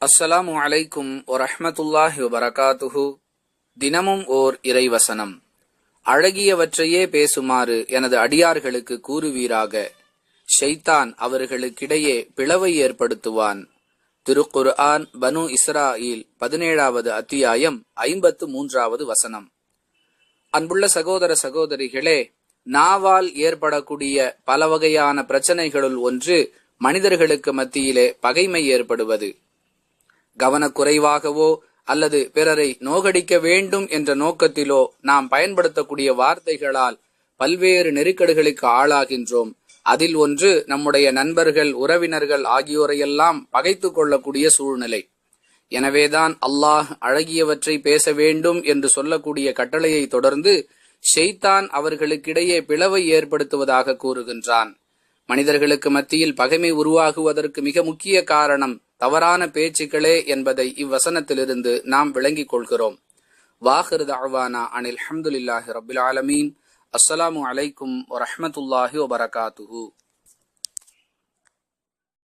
அஸ்ஸலாமு அலைக்கும் ஒரஹமத்துல்லாஹி வபரகாத்துஹு. தினமும் ஓர் இறைவசனம். அழகியவற்றையே பேசுமாறு எனது அடியார்களுக்கு கூறுவீராக. ஷைத்தான் அவர்களுக்கிடையே பிளவை ஏற்படுத்துவான். திருக்குர்ஆன் பனு இஸ்ராயில் பதினேழாவது அத்தியாயம் ஐம்பத்து மூன்றாவது வசனம். அன்புள்ள சகோதர சகோதரிகளே நாவால் ஏற்படக்கூடிய பல வகையான பிரச்சனைகளுள் ஒன்று மனிதர்களுக்கு மத்தியிலே பகைமை ஏற்படுவது. கவனக்குறைவாகவோ அல்லது பிறரை நோகடிக்க வேண்டும் என்ற நோக்கத்திலோ நாம் பயன்படுத்தக்கூடிய வார்த்தைகளால் பல்வேறு நெருக்கடிகளுக்கு ஆளாகின்றோம். அதில் ஒன்று நம்முடைய நண்பர்கள் உறவினர்கள் ஆகியோரையெல்லாம் பகைத்துக் கொள்ளக்கூடிய சூழ்நிலை. எனவேதான் அல்லாஹ் அழகியவற்றை பேச வேண்டும் என்று சொல்லக்கூடிய கட்டளையை தொடர்ந்து ஷெய்தான் அவர்களுக்கிடையே பிளவை ஏற்படுத்துவதாக கூறுகின்றான். மனிதர்களுக்கு மத்தியில் பகைமை உருவாகுவதற்கு மிக முக்கிய காரணம் தவறான பேச்சுக்களே என்பதை இவ்வசனத்திலிருந்து நாம் விளங்கிக் கொள்கிறோம். வாஹிரு தாழ்வானா அனில் அஹமதுல்லாஹி ரபுல் ஆலமீன். அஸ்ஸலாமு அலைக்கும் வரஹமத்துல்லாஹி வபரகாத்துஹூ.